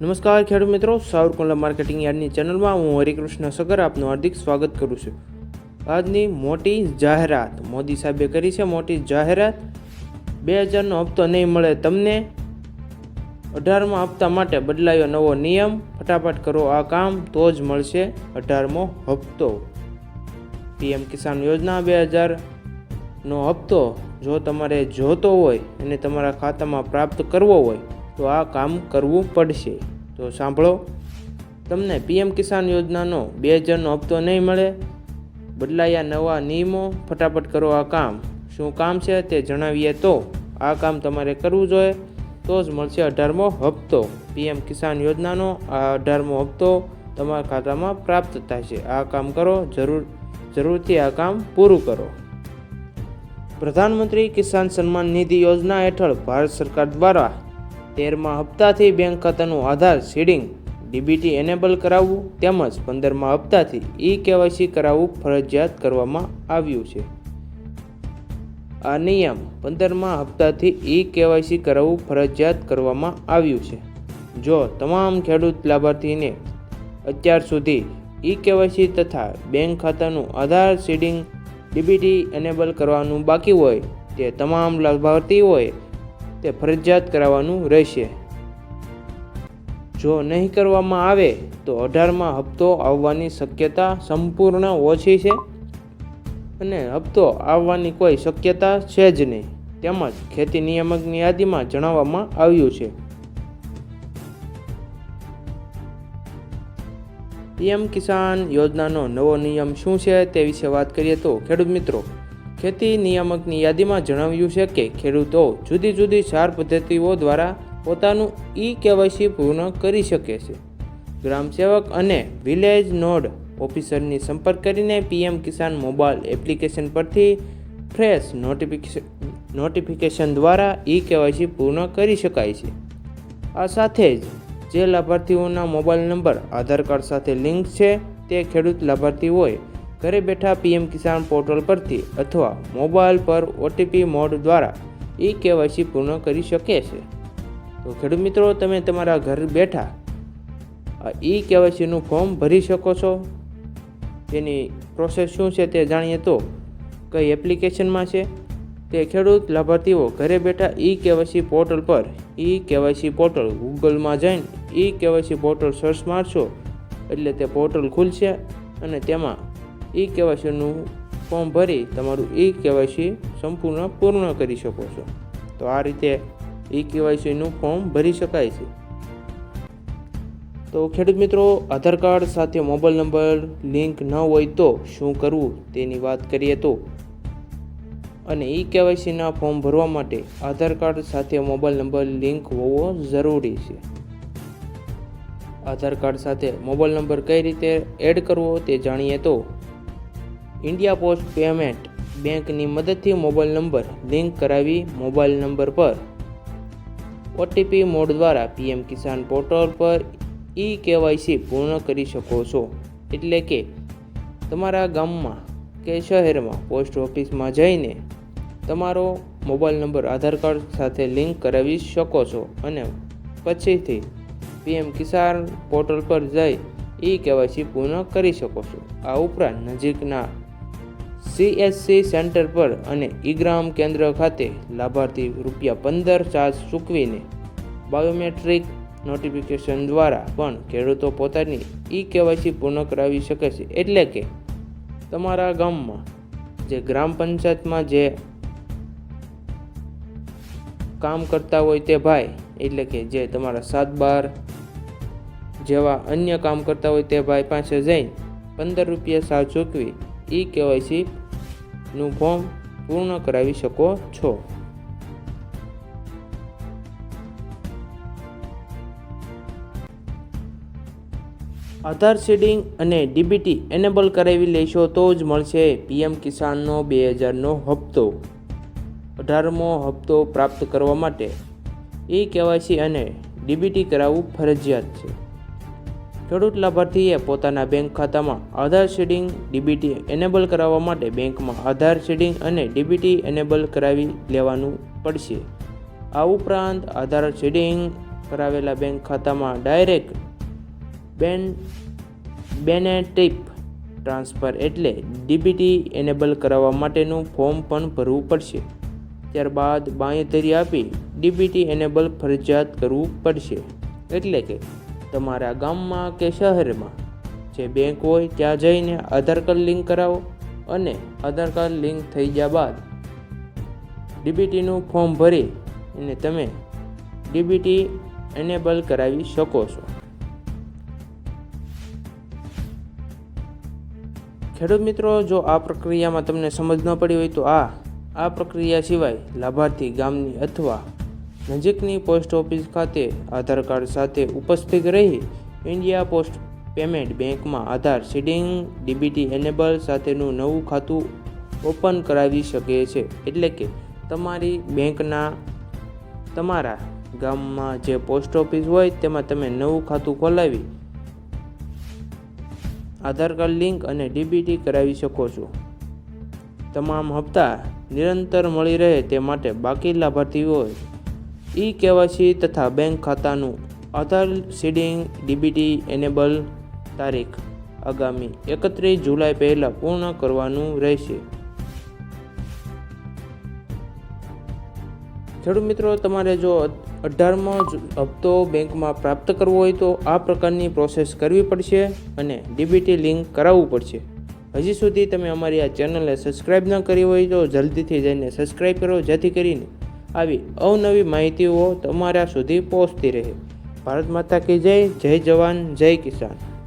નમસ્કાર ખેડૂત મિત્રો, સાવરકુંડલા માર્કેટિંગ યાર્ડની ચેનલમાં હું હરિકૃષ્ણ સગર આપનું હાર્દિક સ્વાગત કરું છું. આજની મોટી જાહેરાત મોદી સાહેબે કરી છે. મોટી જાહેરાત બે હજારનો હપ્તો નહીં મળે તમને અઢારમો હપ્તા માટે બદલાયો નવો નિયમ. ફટાફટ કરો આ કામ, તો જ મળશે અઢારમો હપ્તો. પીએમ કિસાન યોજના બે હજારનો હપ્તો જો તમારે જોતો હોય અને તમારા ખાતામાં પ્રાપ્ત કરવો હોય તો આ કામ કરવું પડશે. તો સાંભળો, તમને પીએમ કિસાન યોજનાનો બે હજારનો હપ્તો નહીં મળે? બદલાયા નવા નિયમો ફટાફટ કરો આ કામ. શું કામ છે તે જણાવીએ તો આ કામ તમારે કરવું જોઈએ. તો જ મળશે અઢારમો હપ્તો. પીએમ કિસાન યોજનાનો આ અઢારમો હપ્તો તમારા ખાતામાં પ્રાપ્ત થશે. આ કામ કરો, જરૂર, જરૂરથી આ કામ પૂરું કરો. પ્રધાનમંત્રી કિસાન સન્માન નિધિ યોજના હેઠળ ભારત સરકાર દ્વારા તેરમા હપ્તાથી બેંક ખાતાનું આધાર સીડિંગ ડીબીટી એનેબલ કરાવવું તેમજ પંદરમા હપ્તાથી ઈ કેવાયસી કરાવવું ફરજિયાત કરવામાં આવ્યું છે. આ નિયમ પંદરમા હપ્તાથી ઈ કેવાયસી કરાવવું ફરજિયાત કરવામાં આવ્યું છે. જો તમામ ખેડૂત લાભાર્થીને અત્યાર સુધી ઈ કેવાયસી તથા બેંક ખાતાનું આધાર સીડિંગ ડીબીટી એનેબલ કરવાનું બાકી હોય, તે તમામ લાભાર્થીઓએ તે ફરજિયાત કરાવવાનું રહેશે. જો નહીં કરવામાં આવે, તો અઢારમાં હપ્તો આવવાની શક્યતા સંપૂર્ણ ઓછી છે અને હપ્તો આવવાની કોઈ શક્યતા છે જ નહીં. તેમજ ખેતી નિયામકની યાદીમાં જણાવવામાં આવ્યું છે. પીએમ કિસાન યોજનાનો નવો નિયમ શું છે તે વિશે વાત કરીએ તો ખેડૂત મિત્રો ખેતી નિયામકની યાદીમાં જણાવ્યું છે કે ખેડૂતો જુદી જુદી ચાર પદ્ધતિઓ દ્વારા પોતાનું ઈ કેવાયસી પૂર્ણ કરી શકે છે. ગ્રામસેવક અને વિલેજ નોડ ઓફિસરની સંપર્ક કરીને પીએમ કિસાન મોબાઈલ એપ્લિકેશન પરથી ફ્રેશ નોટિફિકેશન નોટિફિકેશન દ્વારા ઈ કેવાયસી પૂર્ણ કરી શકાય છે. આ સાથે જ જે લાભાર્થીઓના મોબાઈલ નંબર, આધાર કાર્ડ સાથે લિંક છે તે ખેડૂત લાભાર્થી હોય ઘરે બેઠા પીએમ કિસાન પોર્ટલ પરથી અથવા મોબાઈલ પર ઓટીપી મોડ દ્વારા ઈ કેવાયસી પૂર્ણ કરી શકે છે. તો ખેડૂત મિત્રો, તમે તમારા ઘર બેઠા આ ઈ કેવાયસીનું ફોર્મ ભરી શકો છો. તેની પ્રોસેસ શું છે તે જાણીએ તો કઈ એપ્લિકેશનમાં છે. તે ખેડૂત લાભાર્થીઓ ઘરે બેઠા ઈ કેવાયસી પોર્ટલ પર ઈ કેવાયસી પોર્ટલ ગૂગલમાં જઈને ઈ કેવાયસી પોર્ટલ સર્ચ મારશો એટલે તે પોર્ટલ ખુલશે અને તેમાં ઈ કેવાયસીનું ફોર્મ ભરી તમારું ઈ કેવાયસી સંપૂર્ણ પૂર્ણ કરી શકો છો. તો આ રીતે એ કેવાયસીનું ફોર્મ ભરી શકાય છે. તો ખેડૂત મિત્રો, આધાર કાર્ડ સાથે મોબાઈલ નંબર, લિંક ન હોય તો શું કરવું તેની વાત કરીએ તો? અને ઈ કેવાયસીના ફોર્મ ભરવા માટે આધાર કાર્ડ સાથે મોબાઈલ નંબર, લિંક હોવો જરૂરી છે. આધાર કાર્ડ સાથે મોબાઈલ નંબર કઈ રીતે એડ કરવો તે જાણીએ તો? ઇન્ડિયા પોસ્ટ પેમેન્ટ બેંકની મદદથી મોબાઈલ નંબર લિંક કરાવી મોબાઈલ નંબર પર ઓટીપી મોડ દ્વારા પીએમ કિસાન પોર્ટલ પર ઈ કેવાયસી પૂર્ણ કરી શકો છો. એટલે કે તમારા ગામમાં કે શહેરમાં પોસ્ટ ઓફિસમાં જઈને તમારો મોબાઈલ નંબર આધાર કાર્ડ સાથે લિંક કરાવી શકો છો અને પછીથી પીએમ કિસાન પોર્ટલ પર જઈ ઈ કેવાયસી પૂર્ણ કરી શકો છો. આ ઉપરાંત નજીકના સીએસસી સેન્ટર પર અને ઈગ્રામ કેન્દ્ર ખાતે લાભાર્થી રૂપિયા પંદર ચાર્જ ચૂકવીને બાયોમેટ્રિક નોટિફિકેશન દ્વારા પણ ખેડૂતો પોતાની ઈ કેવાયસી પૂર્ણ કરાવી શકે છે. એટલે કે તમારા ગામમાં જે ગ્રામ પંચાયતમાં જે કામ કરતા હોય તે ભાઈ, એટલે કે જે તમારા સાત બાર જેવા અન્ય કામ કરતા હોય તે ભાઈ પાસે જઈને પંદર રૂપિયા સાવ ચૂકવી ઈ કેવાયસી નું ફોર્મ પૂર્ણ કરાવી શકો છો. આધાર સીડિંગ અને ડીબીટી એનેબલ કરાવી લેશો તો જ મળશે પીએમ કિસાનનો બે હજારનો હપ્તો. અઢારમો હપ્તો પ્રાપ્ત કરવા માટે ઈ કેવાયસી અને ડીબીટી કરાવવું ફરજિયાત છે. ખેડૂત લાભાર્થીએ પોતાના બેંક ખાતામાં આધાર શેડિંગ, ડીબીટી એનેબલ કરાવવા માટે બેંકમાં આધાર શેડિંગ અને ડીબીટી એનેબલ કરાવી લેવાનું પડશે. આ ઉપરાંત આધાર શેડિંગ કરાવેલા બેંક ખાતામાં ડાયરેક્ટ બેન, બેનેટિપ ટ્રાન્સફર એટલે ડીબીટી એનેબલ કરાવવા માટેનું ફોર્મ પણ ભરવું પડશે. ત્યારબાદ બાંયધરી આપી ડીબીટી એનેબલ ફરજિયાત કરવું પડશે. એટલે કે તમારા ગામમાં કે શહેરમાં જે બેંક હોય ત્યાં જઈને આધાર કાર્ડ લિંક કરાવો અને આધાર કાર્ડ લિંક થઈ ગયા બાદ ડીબીટીનું ફોર્મ ભરી અને તમે ડીબીટી એનેબલ કરાવી શકો છો. ખેડૂત મિત્રો, જો આ પ્રક્રિયામાં તમને સમજ ન પડી હોય તો આ આ પ્રક્રિયા સિવાય લાભાર્થી ગામની અથવા નજીકની પોસ્ટ ઓફિસ ખાતે આધાર કાર્ડ સાથે ઉપસ્થિત રહી ઇન્ડિયા પોસ્ટ પેમેન્ટ બેંકમાં આધાર સીડિંગ, ડીબીટી એનેબલ સાથેનું નવું ખાતું ઓપન કરાવી શકે છે. એટલે કે તમારી બેંકના, તમારા ગામમાં જે પોસ્ટ ઓફિસ હોય તેમાં તમે નવું ખાતું ખોલાવી આધાર કાર્ડ લિંક અને ડીબીટી કરાવી શકો છો. તમામ હપ્તા નિરંતર મળી રહે તે માટે બાકી લાભાર્થીઓએ ઈ કેવાયસી તથા બેંક ખાતાનું આધાર, સીડિંગ ડીબીટી એનેબલ તારીખ આગામી એકત્રીસ જુલાઈ પહેલાં પૂર્ણ કરવાનું રહેશે. ખેડૂત મિત્રો, તમારે જો અઢારમો હપ્તો બેંકમાં પ્રાપ્ત કરવો હોય તો આ પ્રકારની પ્રોસેસ કરવી પડશે અને ડીબીટી લિંક કરાવવું પડશે. હજી સુધી તમે અમારી આ ચેનલને સબસ્ક્રાઈબ ન કરી હોય તો જલ્દીથી જઈને સબસ્ક્રાઈબ કરો, જેથી કરીને આવી અવનવી માહિતીઓ તમારા સુધી પહોંચતી રહે. ભારત માતા કી જય જય જવાન, જય કિસાન.